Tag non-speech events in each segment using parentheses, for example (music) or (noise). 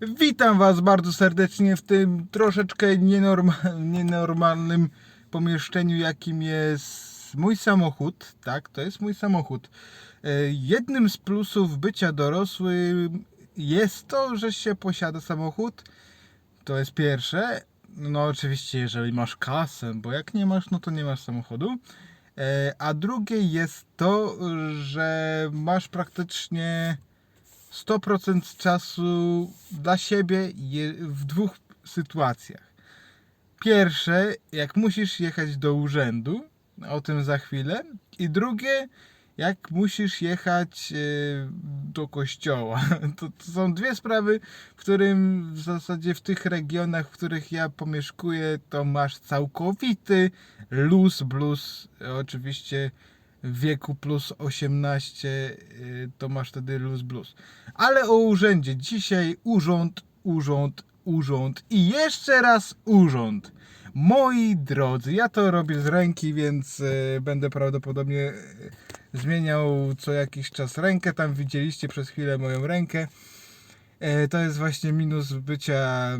Witam Was bardzo serdecznie w tym troszeczkę nienorma- nienormalnym pomieszczeniu, jakim jest mój samochód. Tak, to jest mój samochód. E, Jednym z plusów bycia dorosłym jest to, że się posiada samochód. To jest pierwsze. No oczywiście, jeżeli masz kasę, bo jak nie masz, no to nie masz samochodu. E, A drugie jest to, że masz praktycznie 100% czasu dla siebie w dwóch sytuacjach. Pierwsze, jak musisz jechać do urzędu, o tym za chwilę. I drugie, jak musisz jechać e, do kościoła. (laughs) To, to są dwie sprawy, w którym w zasadzie w tych regionach, w których ja pomieszkuję, to masz całkowity luz blues. Oczywiście w wieku plus 18 y, to masz wtedy luz blues. Ale o urzędzie. Dzisiaj urząd, urząd, urząd i jeszcze raz urząd. Moi drodzy, ja to robię z ręki, więc y, będę prawdopodobnie y, zmieniał co jakiś czas rękę. Tam widzieliście przez chwilę moją rękę. E, To jest właśnie minus bycia,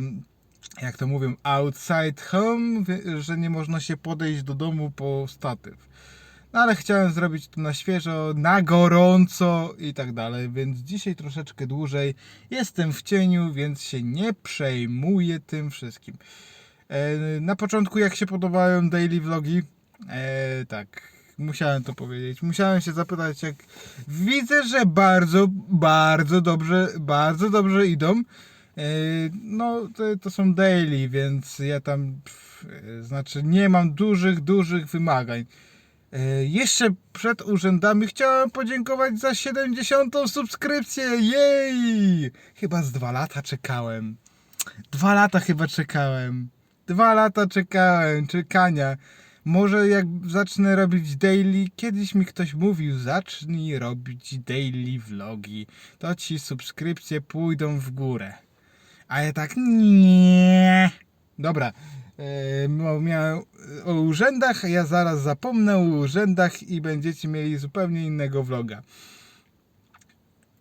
jak to mówią, outside home, że nie można się podejść do domu po statyw. No ale chciałem zrobić to na świeżo, na gorąco i tak dalej, więc dzisiaj troszeczkę dłużej. Jestem w cieniu, więc się nie przejmuję tym wszystkim. E, na początku, jak się podobają daily vlogi, e, tak, musiałem to powiedzieć. Musiałem się zapytać, jak widzę, że bardzo, bardzo dobrze, bardzo dobrze idą. E, No, to, to są daily, więc ja tam, pff, znaczy, nie mam dużych, dużych wymagań. E, Jeszcze przed urzędami chciałem podziękować za 70. subskrypcję. Jej! Chyba z dwa lata czekałem. Dwa lata chyba czekałem. Dwa lata czekałem, czekania. Może jak zacznę robić daily, kiedyś mi ktoś mówił, zacznij robić daily vlogi, to ci subskrypcje pójdą w górę. A ja tak, nie. Dobra, miałem o urzędach, ja zaraz zapomnę o urzędach i będziecie mieli zupełnie innego vloga.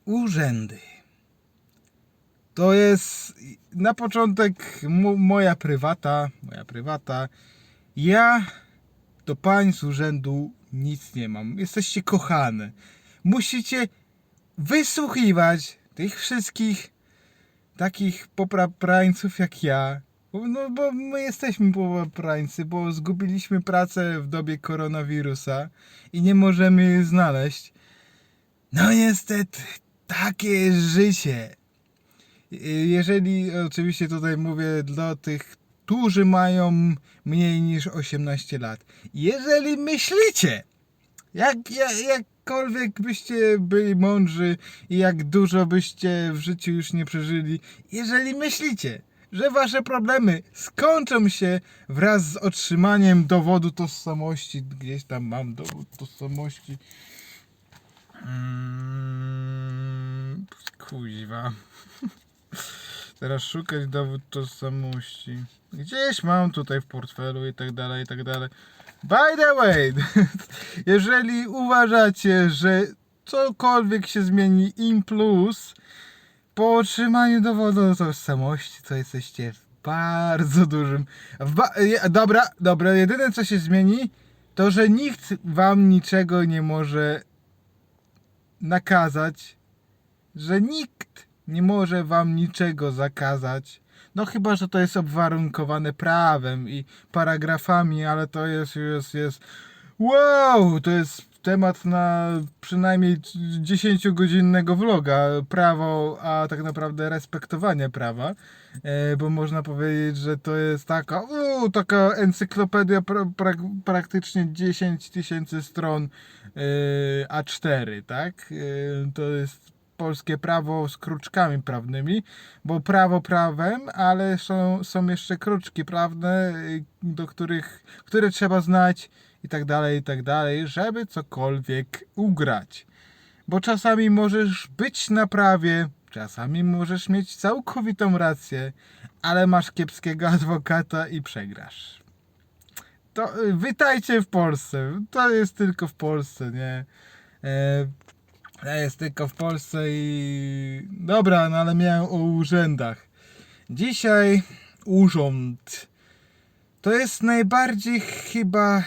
Urzędy. To jest na początek mo- moja prywata, moja prywata. Ja do pań z urzędu nic nie mam. Jesteście kochane. Musicie wysłuchiwać tych wszystkich takich popraprańców jak ja. No bo my jesteśmy popraprańcy, bo zgubiliśmy pracę w dobie koronawirusa i nie możemy jej znaleźć. No niestety, takie życie. Jeżeli oczywiście tutaj mówię dla tych, którzy mają mniej niż 18 lat. Jeżeli myślicie, jak, jak, jakkolwiek byście byli mądrzy i jak dużo byście w życiu już nie przeżyli, jeżeli myślicie, że wasze problemy skończą się wraz z otrzymaniem dowodu tożsamości, gdzieś tam mam dowód tożsamości. Mm, kuźwa. (laughs) Teraz szukać dowód tożsamości. Gdzieś mam tutaj w portfelu i tak dalej, i tak dalej. By the way, (laughs) jeżeli uważacie, że cokolwiek się zmieni im plus po otrzymaniu dowodu tożsamości, to jesteście w bardzo dużym. W ba- dobra, dobra, jedyne co się zmieni, to że nikt wam niczego nie może nakazać, że nikt nie może wam niczego zakazać. No chyba, że to jest obwarunkowane prawem i paragrafami, ale to jest, jest, jest, wow, to jest temat na przynajmniej 10-godzinnego vloga. Prawo, a tak naprawdę respektowanie prawa, e, bo można powiedzieć, że to jest taka, taka encyklopedia pra, pra, praktycznie 10 tysięcy stron e, A4, tak? E, to jest polskie prawo z kruczkami prawnymi, bo prawo prawem, ale są, są jeszcze kruczki prawne, do których, które trzeba znać i tak dalej, i tak dalej, żeby cokolwiek ugrać. Bo czasami możesz być na prawie, czasami możesz mieć całkowitą rację, ale masz kiepskiego adwokata i przegrasz. To y, witajcie w Polsce. To jest tylko w Polsce, nie? E, Ja jest tylko w Polsce i... Dobra, no ale miałem o urzędach. Dzisiaj urząd. To jest najbardziej chyba,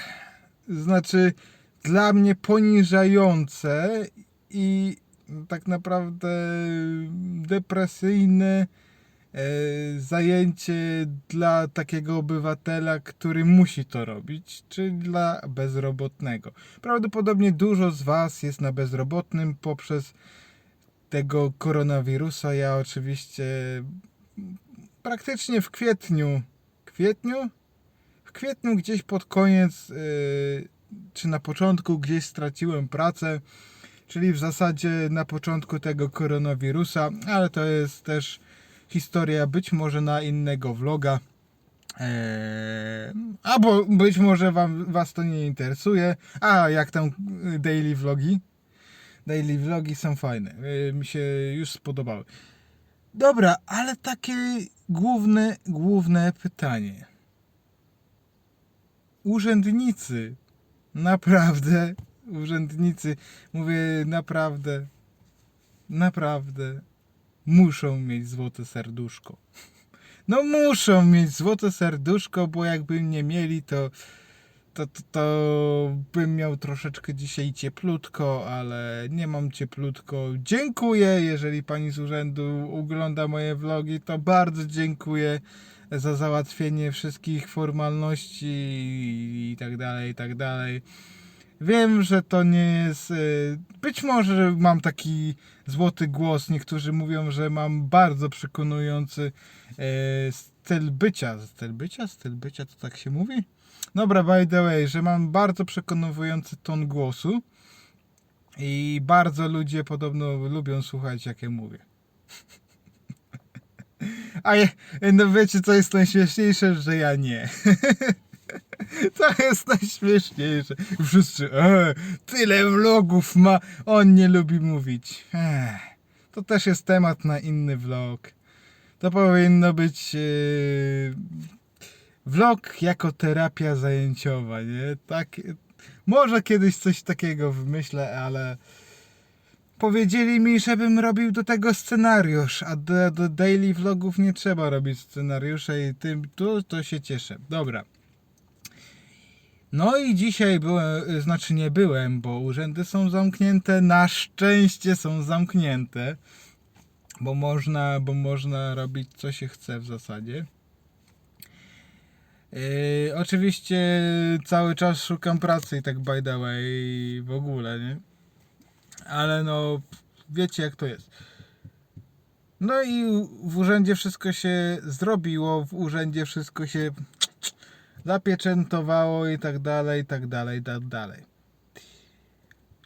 znaczy dla mnie poniżające i tak naprawdę depresyjne e, zajęcie dla takiego obywatela, który musi to robić, czy dla bezrobotnego. Prawdopodobnie dużo z Was jest na bezrobotnym poprzez tego koronawirusa. Ja oczywiście praktycznie w kwietniu, kwietniu? Kwietniu gdzieś pod koniec, yy, czy na początku gdzieś straciłem pracę, czyli w zasadzie na początku tego koronawirusa, ale to jest też historia być może na innego vloga. Eee, albo być może wam, was to nie interesuje. A jak tam y, daily vlogi? Daily vlogi są fajne. y, Mi się już spodobały. Dobra, ale takie główne, główne pytanie. Urzędnicy, naprawdę, urzędnicy, mówię naprawdę, naprawdę, muszą mieć złote serduszko. No muszą mieć złote serduszko, bo jakby nie mieli, to, to, to, to bym miał troszeczkę dzisiaj cieplutko, ale nie mam cieplutko. Dziękuję, jeżeli pani z urzędu ogląda moje vlogi, to bardzo dziękuję za załatwienie wszystkich formalności i tak dalej, i tak dalej. Wiem, że to nie jest. y, Być może mam taki złoty głos. Niektórzy mówią, że mam bardzo przekonujący e, styl bycia. Styl bycia? Styl bycia to tak się mówi? Dobra, by the way, że mam bardzo przekonujący ton głosu. I bardzo ludzie podobno lubią słuchać, jak ja mówię. (laughs) A je, no wiecie, co jest najśmieszniejsze? Że ja nie. (laughs) To jest najśmieszniejsze. Wszyscy, e, tyle vlogów ma, on nie lubi mówić. Ech, to też jest temat na inny vlog. To powinno być e, vlog jako terapia zajęciowa, nie? Tak, może kiedyś coś takiego wymyślę, ale powiedzieli mi, żebym robił do tego scenariusz, a do, do daily vlogów nie trzeba robić scenariusza i tym tu to się cieszę. Dobra. No i dzisiaj byłem, znaczy nie byłem, bo urzędy są zamknięte, na szczęście są zamknięte, bo można, bo można robić co się chce w zasadzie. Yy, oczywiście cały czas szukam pracy i tak by the way w ogóle, nie? Ale no, wiecie jak to jest. No i w urzędzie wszystko się zrobiło, w urzędzie wszystko się zapieczętowało i tak dalej, i tak dalej, i tak dalej.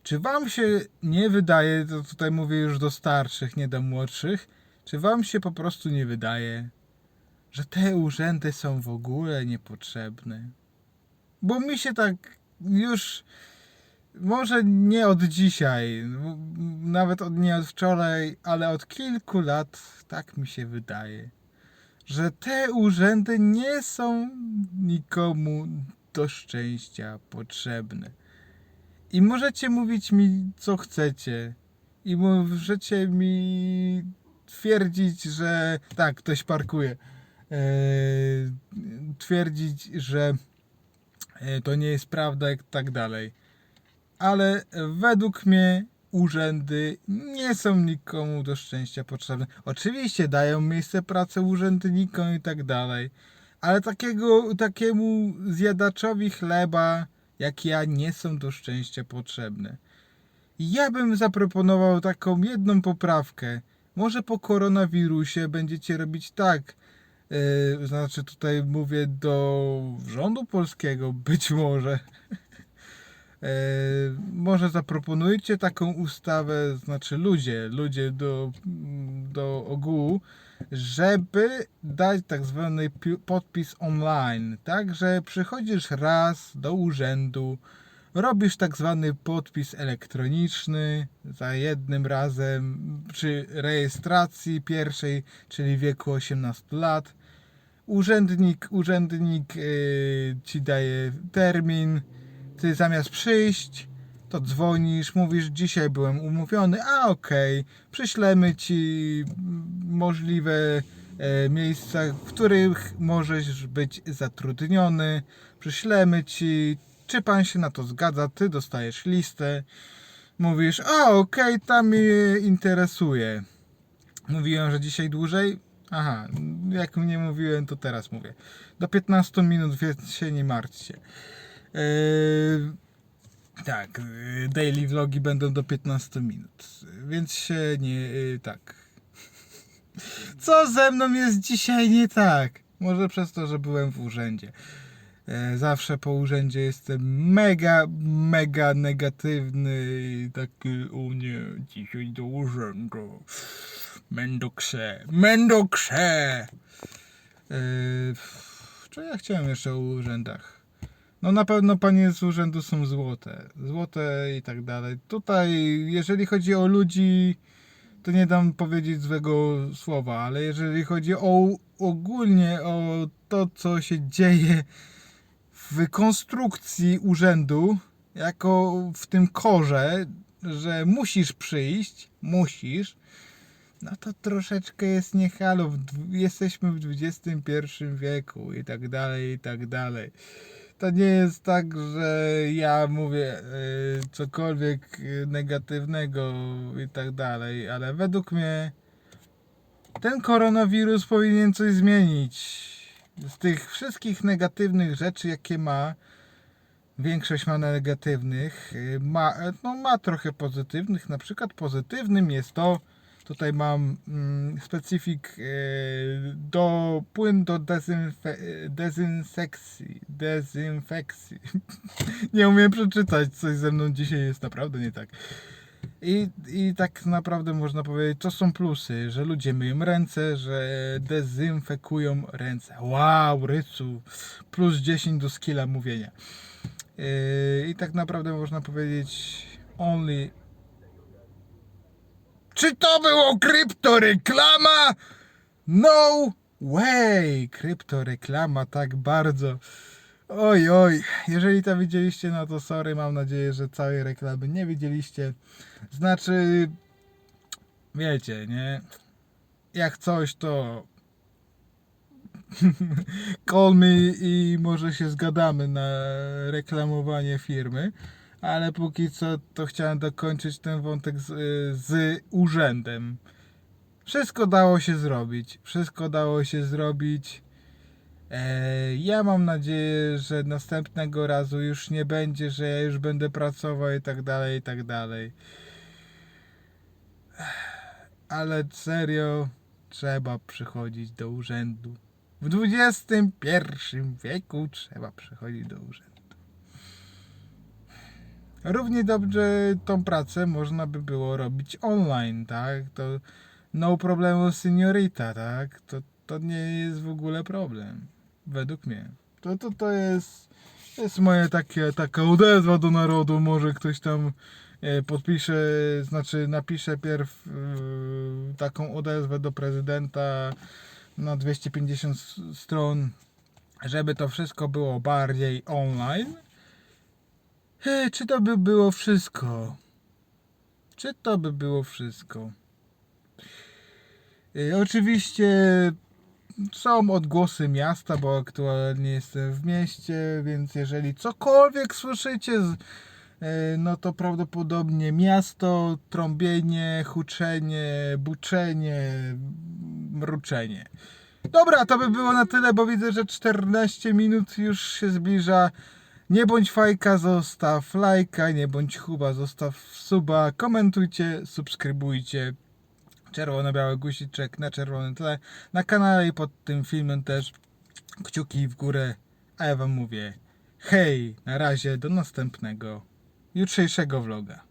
Czy wam się nie wydaje, to tutaj mówię już do starszych, nie do młodszych, czy wam się po prostu nie wydaje, że te urzędy są w ogóle niepotrzebne? Bo mi się tak już, może nie od dzisiaj, nawet od, nie od wczoraj, ale od kilku lat tak mi się wydaje że te urzędy nie są nikomu do szczęścia potrzebne. I możecie mówić mi, co chcecie. I możecie mi twierdzić, że tak, ktoś parkuje. Eee, twierdzić, że e, to nie jest prawda i tak dalej. Ale według mnie urzędy nie są nikomu do szczęścia potrzebne. Oczywiście dają miejsce pracy urzędnikom i tak dalej, ale takiego, takiemu zjadaczowi chleba jak ja nie są do szczęścia potrzebne. Ja bym zaproponował taką jedną poprawkę. Może po koronawirusie będziecie robić tak. Yy, znaczy tutaj mówię do rządu polskiego, być może. E, może zaproponujcie taką ustawę, znaczy ludzie, ludzie do, do ogółu, żeby dać tak zwany pi- podpis online, tak, że przychodzisz raz do urzędu, robisz tak zwany podpis elektroniczny za jednym razem przy rejestracji pierwszej, czyli wieku 18 lat. Urzędnik, urzędnik yy, ci daje termin, ty zamiast przyjść, to dzwonisz, mówisz, dzisiaj byłem umówiony, a okej, przyślemy ci możliwe e, miejsca, w których możesz być zatrudniony, przyślemy ci, czy pan się na to zgadza, ty dostajesz listę, mówisz, a okej, tam mnie interesuje. Mówiłem, że dzisiaj dłużej? Aha, jak nie mówiłem, to teraz mówię. Do 15 minut, więc się nie martwcie. Eee, tak, yy, daily vlogi będą do 15 minut, więc się nie... Yy, tak. (laughs) Co ze mną jest dzisiaj nie tak? Może przez to, że byłem w urzędzie. Zawsze po urzędzie jestem mega, mega negatywny i taki, o nie, dzisiaj do urzędu. Mendokse, mendokse! Yy, co ja chciałem jeszcze o urzędach? No na pewno panie z urzędu są złote. Złote i tak dalej. Tutaj, jeżeli chodzi o ludzi, to nie dam powiedzieć złego słowa, ale jeżeli chodzi o ogólnie o to, co się dzieje w konstrukcji urzędu, jako w tym korze, że musisz przyjść, musisz, no to troszeczkę jest niehalo. Jesteśmy w XXI wieku i tak dalej, i tak dalej. To nie jest tak, że ja mówię y, cokolwiek y, negatywnego i tak dalej, ale według mnie ten koronawirus powinien coś zmienić. Z tych wszystkich negatywnych rzeczy, jakie ma, większość ma negatywnych, y, ma, no, ma trochę pozytywnych. Na przykład pozytywnym jest to, tutaj mam mm, specyfik y, do płyn do dezynfe, dezynsekcji, dezynfekcji. (laughs) nie umiem przeczytać, coś ze mną dzisiaj jest naprawdę nie tak. I, I tak naprawdę można powiedzieć, to są plusy, że ludzie myją ręce, że dezynfekują ręce. Wow, rycu, plus 10 do skilla mówienia. Yy, I tak naprawdę można powiedzieć only. Czy to było kryptoreklama? No way! Kryptoreklama tak bardzo. Oj, oj, jeżeli to widzieliście, no to sorry, mam nadzieję, że całej reklamy nie widzieliście. Znaczy, wiecie, nie? Jak coś, to (laughs) call me i może się zgadamy na reklamowanie firmy. Ale póki co, to chciałem dokończyć ten wątek z, z urzędem. Wszystko dało się zrobić. Wszystko dało się zrobić. E, Ja mam nadzieję, że następnego razu już nie będzie, że ja już będę pracował i tak dalej, i tak dalej. Ale serio, trzeba przychodzić do urzędu. W XXI wieku trzeba przychodzić do urzędu. Równie dobrze tą pracę można by było robić online, tak? To no problemu seniorita, tak? To, to nie jest w ogóle problem. Według mnie. To, to, to jest, jest moje takie, taka odezwa do narodu. Może ktoś tam e, podpisze, znaczy napisze pierw e, taką odezwę do prezydenta na 250 s- stron, żeby to wszystko było bardziej online. E, Czy to by było wszystko? Czy to by było wszystko? E, Oczywiście są odgłosy miasta, bo aktualnie jestem w mieście, więc jeżeli cokolwiek słyszycie, e, no to prawdopodobnie miasto, trąbienie, huczenie, buczenie, mruczenie. Dobra, to by było na tyle, bo widzę, że 14 minut już się zbliża. Nie bądź fajka, zostaw lajka, nie bądź chuba, zostaw suba, komentujcie, subskrybujcie. Czerwono-biały guziczek na czerwonym tle. Na kanale i pod tym filmem też kciuki w górę. A ja wam mówię hej, na razie, do następnego jutrzejszego vloga.